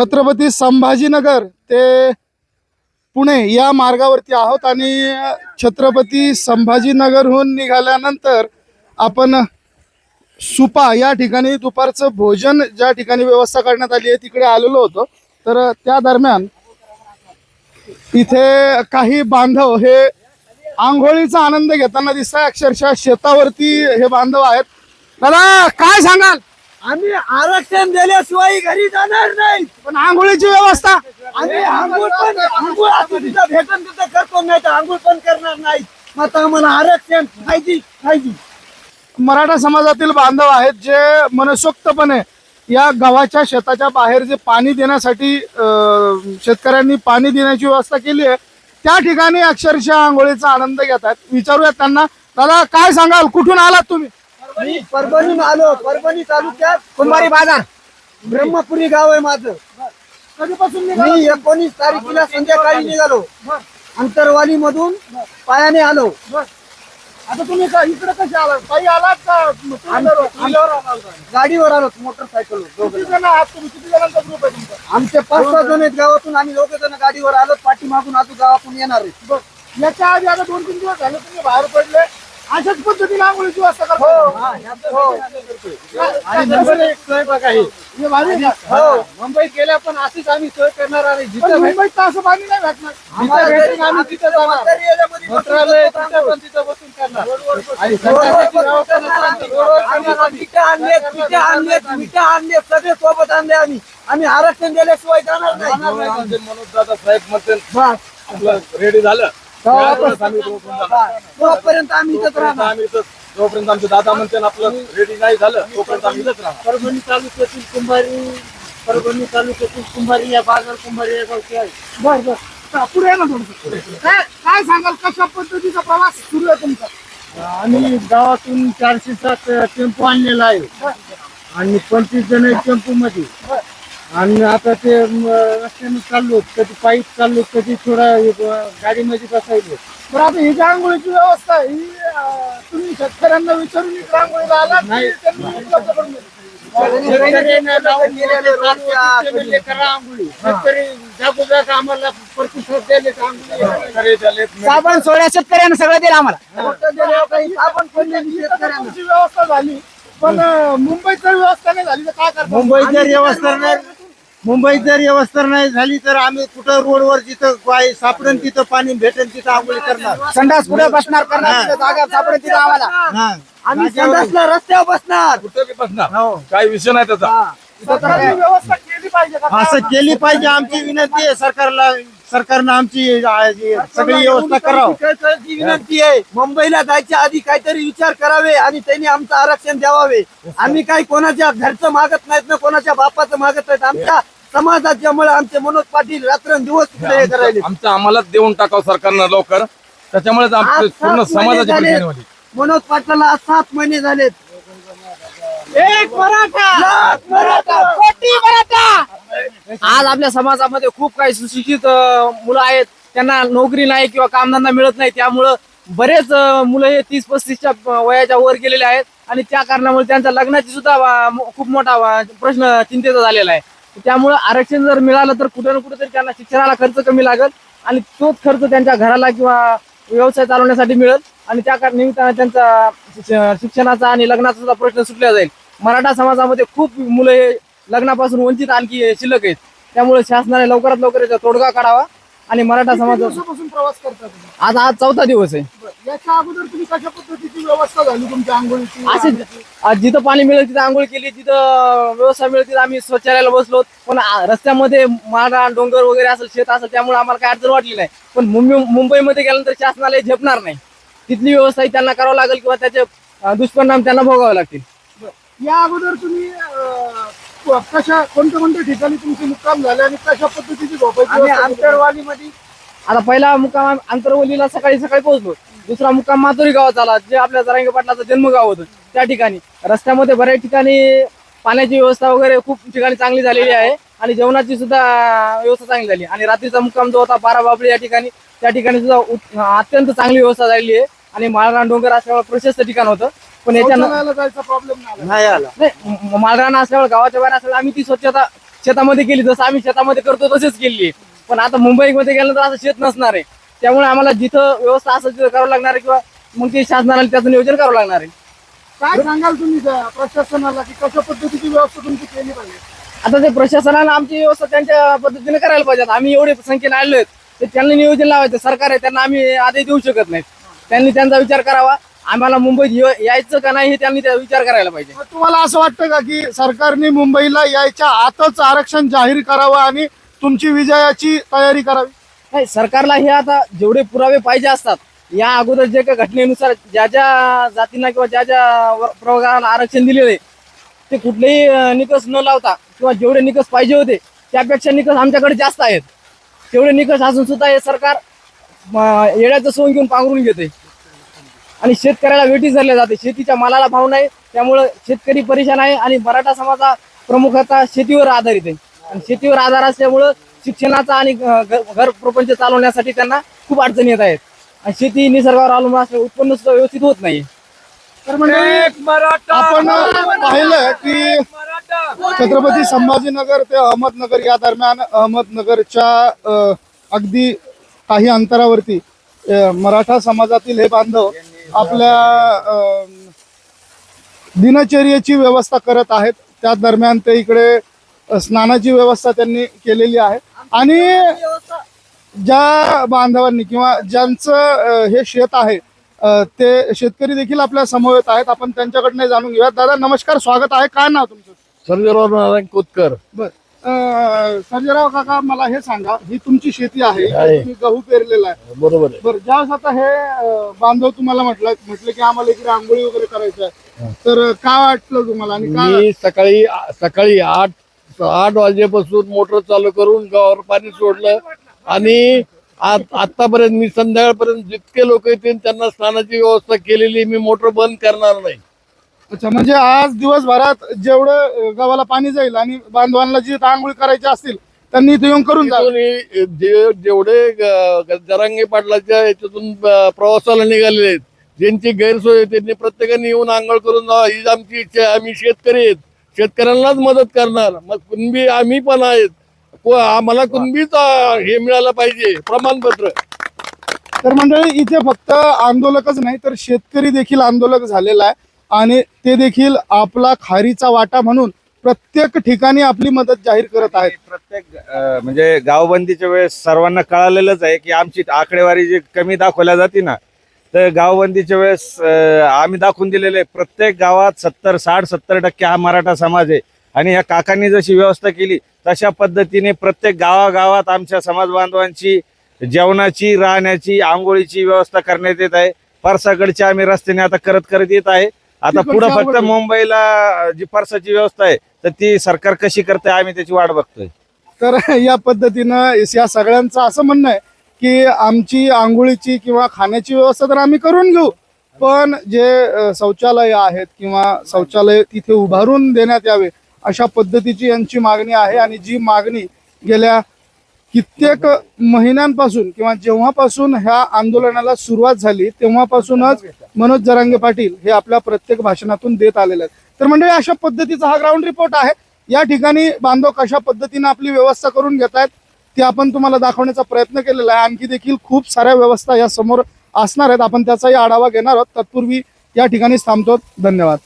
छत्रपती संभाजीनगर ते पुणे या मार्गावरती आहोत आणि छत्रपती संभाजीनगरहून निघाल्यानंतर आपण सुपा या ठिकाणी दुपारचं भोजन ज्या ठिकाणी व्यवस्था करण्यात आली आहे तिकडे आलेलो होतो. तर त्या दरम्यान इथे काही बांधव हे आंघोळीचा आनंद घेताना दिसत आहे अक्षरशः शेतावरती हे बांधव आहेत. दादा काय सांगाल? आम्ही आरक्षण दिल्याशिवाय घरी जाणार नाही. पण आंघोळीची व्यवस्था. आम्ही आंघोळ पण आंघोळ असं तिथं भेटन तिथं करतो नाही तर आंघोळ पण करणार नाही. मग आता आम्हाला आरक्षण पाहिजे पाहिजे. मराठा समाजातील बांधव आहेत जे मनसोक्तपणे या गावाच्या शेताच्या बाहेर जे पाणी देण्यासाठी अं, शेतकऱ्यांनी पाणी देण्याची व्यवस्था केली आहे त्या ठिकाणी अक्षरशः आंघोळीचा आनंद घेतात विचारूयात त्यांना दादा काय सांगाल? कुठून आलात तुम्ही? मी परभणीहून आलो परभणी तालुक्यात कुंभारी बाजार. ब्रह्मपुरी गाव आहे माझं. कधीपासून मी एकोणीस तारखेला संध्याकाळी निघालो. अंतरवाली मधून पायाने आलो. आता तुम्ही का- इकडे कसे आलात काही आलात का? गाडीवर आलो मोटरसायकल किती जण आहात तुम्ही? किती जणांचा ग्रुप आहे तुमचा? आमचे पाच सहा जण आहेत गावातून आम्ही दोघे जण गाडीवर आलो पाठीमागून अजून गावातून येणार आहे. याच्या आधी आता दोन तीन दिवस झाले तुम्ही बाहेर पडले. अशाच पद्धतीने आंघोळीची व्यवस्था करतो. आणि नंबर एक सोय बघा ही मुंबईत गेल्या पण अशीच आम्ही सोय करणार आहे जिथं मुंबईत तर असं पाणी नाही भेटणार. आम्ही तिथं जाणार. मंत्रालय करतो तिथं आंघोळ. पण तिथं बसून करणार. आणि रोडवर संध्याकाळची बसून व्यवस्था करणार. आम्ही. नसेल, रोडवर करणार. आम्ही आम्ही. पिठं आणलेत पिठं आणलेत मिठं आणलेत सगळे सोबत आणले आम्ही. आम्ही आरक्षण दिल्याशिवाय जाणार नाही. आमचे मनोजदादा साहेब म्हणते रेडी झालं. गावात त्यावेळेस आम्ही जाणार. तोपर्यंत आम्ही इथंच तोपर्यंत राहणार. आम्ही इथंच जोपर्यंत आमचे दादा म्हणते ना आपलं रेडी नाही झालं तोपर्यंत आम्ही इथंच राहणार. परभणी तालुक्यातील कुंभारी परभणी तालुक्यातील कुंभारी या बाजार कुंभारी या गावची आहे बर बर. हा, पुढे या ना थोडंसं. काय काय सांगाल कशा पद्धतीचा प्रवास सुरू आहे तुमचा? आम्ही गावातून चारशे सात टेम्पो आणलेला आहे. आणि पंचवीस जण टेम्पो मध्ये आणि आता ते रस्त्याने चाललो कधी पायी चाललो कधी थोडा गाडीमध्ये बसायलो. बरं आता ही जी आंघोळीची व्यवस्था ही तुम्ही शेतकऱ्यांना विचारून का आंघोळी. खरे झाले साबण सोळ्या शेतकऱ्यांना सगळं दिलं आम्हाला. तर व्यवस्था झाली पण जर व्यवस्था नाही झाली तर काय करणार मुंबईत जर व्यवस्था नाही. मुंबईत जर व्यवस्था नाही झाली तर आम्ही कुठं रोडवर जिथं काय सापडेल तिथं पाणी भेटेल तिथं आंघोळी करणार. संडास पुढे बसणार करणार तिथं जागा सापडेल तिथं आम्हाला. हा. आम्ही संडासला रस्त्यावर बसणार. कुठं बी बसणार? काही विषय नाही त्याचा. सरकारने व्यवस्था केली पाहिजे का? असं केली पाहिजे आमची विनंती आहे सरकारला. सरकारनं आमची आ, जी सगळी व्यवस्था करावं. जी विनंती आहे मुंबईला जायच्या आधी काहीतरी विचार करावे आणि त्यांनी आमचं आरक्षण द्यावावे. आम्ही काही कोणाच्या घरचं मागत नाहीत ना कोणाच्या बापाचं मागत नाहीत. आमच्या समाजाच्यामुळे आमचे मनोज पाटील रात्रंदिवस तिकडे हे करायले आमचं आम्हाला देऊन टाकावं सरकारनं लवकर. त्याच्यामुळेच आज आमची सात पूर्ण महिने समाजाची झाले. परेशानी होती मनोज पाटलाला आज सात महिने झालेत. एक मराठा! लाख मराठा! कोटी मराठा! आज आपल्या समाजामध्ये खूप काही सुशिक्षित मुलं आहेत. त्यांना नोकरी नाही किंवा कामधंदा मिळत नाही. त्यामुळं बरेच मुलं हे तीस पस्तीसच्या वयाच्या वर गेलेले आहेत. आणि त्या कारणामुळे त्यांच्या लग्नाची सुद्धा मो- खूप मोठा प्रश्न चिंतेचा झालेला आहे. त्यामुळं आरक्षण जर मिळालं तर कुठे ना कुठेतरी त्यांना शिक्षणाला खर्च कमी लागेल. आणि तोच खर्च त्यांच्या घराला किंवा व्यवसाय चालवण्यासाठी मिळेल. आणि त्या निमित्तानं त्यांचा शिक्ष- शिक्षणाचा आणि लग्नाचा सुद्धा प्रश्न सुटला जाईल. मराठा समाजामध्ये खूप मुलं हे लग्नापासून वंचित आणखी शिल्लक आहेत. त्यामुळे शासनाने लवकरात लवकर याचा तोडगा काढावा आणि मराठा समाज दिवसापासून प्रवास करता तुम्ही? आज आज चौथा दिवस आहे. याच्या अगोदर तुम्ही कशा पद्धतीची व्यवस्था झाली तुमच्या आंघोळीची? असे आज जिथं पाणी मिळेल तिथं आंघोळ केली जिथं व्यवस्था मिळेल तिथं आम्ही शौचालयाला बसलो. पण रस्त्यामध्ये माडा डोंगर वगैरे असेल शेत असेल त्यामुळे आम्हाला काही अडचण वाटली नाही. पण मुंबई मुंबईमध्ये गेल्यानंतर शासनाला झेपणार नाही. तिथली व्यवस्था त्यांना करावं लागेल किंवा त्याचे दुष्परिणाम त्यांना भोगावे लागतील. या अगोदर तुम्ही कशा कोणत्या कोणत्या ठिकाणी तुमचे मुक्काम झाले आणि कशा पद्धतीची झोपायची आम्ही? आंतरवालीमध्ये आता पहिला मुक्काम आंतरवलीला सकाळी सकाळी पोहोचलो. दुसरा मुक्काम मातोरी गावात आला जे आपल्या जरांगे पाटलाचं जन्मगाव होतं त्या ठिकाणी. रस्त्यामध्ये बऱ्याच ठिकाणी पाण्याची व्यवस्था वगैरे खूप ठिकाणी चांगली झालेली आहे आणि जेवणाची सुद्धा व्यवस्था चांगली झाली. आणि रात्रीचा मुक्काम जो होता बारा बाबळी या ठिकाणी त्या ठिकाणी सुद्धा अत्यंत चांगली व्यवस्था झालेली आहे. आणि माळरान डोंगर असल्यामुळे प्रशस्त ठिकाण होतं. पण याच्या जायचा प्रॉब्लेम नाही आला. नाही माळरान असल्यामुळे गावाच्या बाहेर असल्यामुळे आम्ही ती स्वच्छता शेतामध्ये केली जसं आम्ही शेतामध्ये करतो तसेच केली. पण आता मुंबईमध्ये गेल्यानंतर असं शेत नसणार आहे. त्यामुळे आम्हाला जिथं व्यवस्था असं तिथं करावं लागणार आहे किंवा मग ते शासनाला त्याचं नियोजन करावं लागणार आहे. काय सांगाल तुम्ही प्रशासनाला की कशा पद्धतीची व्यवस्था तुमची केली पाहिजे? आता ते प्रशासनाला आमची व्यवस्था त्यांच्या पद्धतीने करायला पाहिजे. आम्ही एवढे संख्येने आलो आहेत. ते त्यांनी नियोजन लावायचं. सरकार आहे त्यांना आम्ही आदेश देऊ शकत नाही त्यांनी त्यांचा विचार करावा. आम्हाला मुंबईत यायचं का नाही हे त्यांनी त्या विचार करायला पाहिजे. तुम्हाला असं वाटतं का की सरकारने मुंबईला यायच्या आतच आरक्षण जाहीर करावं आणि तुमची विजयाची तयारी करावी? नाही सरकारला हे आता जेवढे पुरावे पाहिजे असतात या अगोदर जे काही घटनेनुसार ज्या ज्या जातींना किंवा ज्या ज्या वर- प्रवर्गाला आरक्षण दिलेले ते कुठलेही निकष न लावता किंवा जेवढे निकष पाहिजे होते त्यापेक्षा निकष आमच्याकडे जास्त आहेत. तेवढे निकष असून सुद्धा हे सरकार अं, येड्याचं सोंग घेऊन पांघरून घेते आणि शेतकऱ्याला वेठी धरले जाते. शेतीच्या मालाला भाव नाही. त्यामुळं शेतकरी परेशान आहे आणि मराठा समाजा प्रमुखता शेतीवर आधारित आहे. आणि शेतीवर आधार असल्यामुळं शिक्षणाचा आणि घर प्रपंच चालवण्यासाठी त्यांना खूप अडचणी येत आहेत. आणि शेती निसर्गावर अवलंबून असल्यामुळे उत्पन्न सुद्धा व्यवस्थित होत नाही तर म्हणजे आपण पाहिलं की छत्रपती संभाजीनगर ते अहमदनगर या दरम्यान अहमदनगरच्या अगदी काही अंतरावरती मराठा समाजातील हे बांधव आपल्या दिनचर्येची व्यवस्था करत आहेत. त्या दरम्यान ते इकडे स्नानाची व्यवस्था त्यांनी केलेली आहे. आणि ज्या बांधवांनी किंवा ज्यांचं हे शेत आहे ते शेतकरी देखील आपल्या समवेत आहेत. आपण त्यांच्याकडनं जाणून घेऊया दादा नमस्कार. स्वागत आहे. काय नाव तुमचं? सर्जेराव नारायण कोतकर. बर. सर्जेराव काका मला हे सांगा ही तुमची शेती आहे आहे. तुम्ही गहू पेरलेला आहे. बरोबर आहे. बरं ज्यावेळेस आता हे अ, बांधव तुम्हाला म्हटलं म्हटलं की आम्हाला इकडे आंघोळी वगैरे करायचं आहे. तर काय वाटलं तुम्हाला आणि काय मी सकाळी सकाळी आठ आठ वाजेपासून मोटर चालू करून गावावर पाणी सोडलं. आणि आत- आतापर्यंत मी संध्याकाळपर्यंत जितके लोक येतील त्यांना स्नानाची व्यवस्था केलेली मी मोटर बंद करणार नाही. अच्छा म्हणजे आज दिवसभरात जेवढं गावाला पाणी जाईल आणि बांधवांना जी आंघोळी करायची असतील त्यांनी इथे येऊन करून जा तिथून हे जे- जेवढे ग- जरांगे पाटलाच्या याच्यातून ब- प्रवासाला निघालेले आहेत ज्यांची गैरसोय आहे त्यांनी प्रत्येकाने येऊन आंघोळ करून जावं. हीच आमची इच्छा आहे. आम्ही शेतकरी आहेत. शेतकऱ्यांनाच मदत करणार. मग कुणबी आम्ही पण आहेत. को- आम्हाला कुणबीच हे मिळालं पाहिजे. प्रमाणपत्र. तर मंडळी इथे फक्त आंदोलकच नाही तर शेतकरी देखील आंदोलक झालेला आहे. आणि ते देखील आपला खारीचा वाटा म्हणून प्रत्येक ठिकाणी आपली मदत जाहीर करत आहेत. प्रत्येक म्हणजे गावबंदीच्या वेळेस सर्वांना कळालेलंच आहे की आमची आकडेवारी जी कमी दाखवल्या जाते ना तर गावबंदीच्या वेळेस आम्ही दाखवून दिलेले आहे. प्रत्येक गावात सत्तर साठ सत्तर टक्के हा मराठा समाज आहे. आणि या काकांनी जशी व्यवस्था केली तशा पद्धतीने प्रत्येक गावागावात आमच्या समाज बांधवांची जेवणाची राहण्याची आंघोळीची व्यवस्था करण्यात येत आहे. परसाकडची आम्ही रस्त्याने आता करत करत येत आहे. आता पुढे फक्त. मुंबईला जी परसाची व्यवस्था आहे तर ती सरकार कशी करते आम्ही त्याची वाट बघतोय तर या पद्धतीनं या सगळ्यांचं असं म्हणणं आहे की आमची आंघोळीची किंवा खाण्याची व्यवस्था तर आम्ही करून घेऊ पण जे शौचालय आहेत किंवा शौचालय तिथे उभारून देण्यात यावे अशा पद्धतीची यांची मागणी आहे आणि जी मागणी गेल्या कित्येक महिन्यांपासून किंवा जेव्हापासून ह्या आंदोलनाला सुरुवात झाली तेव्हापासूनच मनोज जरांगे पाटील हे आपल्या प्रत्येक भाषणातून देत आलेले आहेत. तर मंडळी अशा पद्धतीचा हा ग्राउंड रिपोर्ट आहे. या ठिकाणी बांधव कशा पद्धतीने आपली व्यवस्था करून घेत आहेत ते आपण तुम्हाला दाखवण्याचा प्रयत्न केलेला आहे. आणखी देखील खूप साऱ्या व्यवस्था या समोर असणार आहेत. आपण त्याचाही आढावा घेणार आहोत. तत्पूर्वी या ठिकाणी थांबतो. धन्यवाद.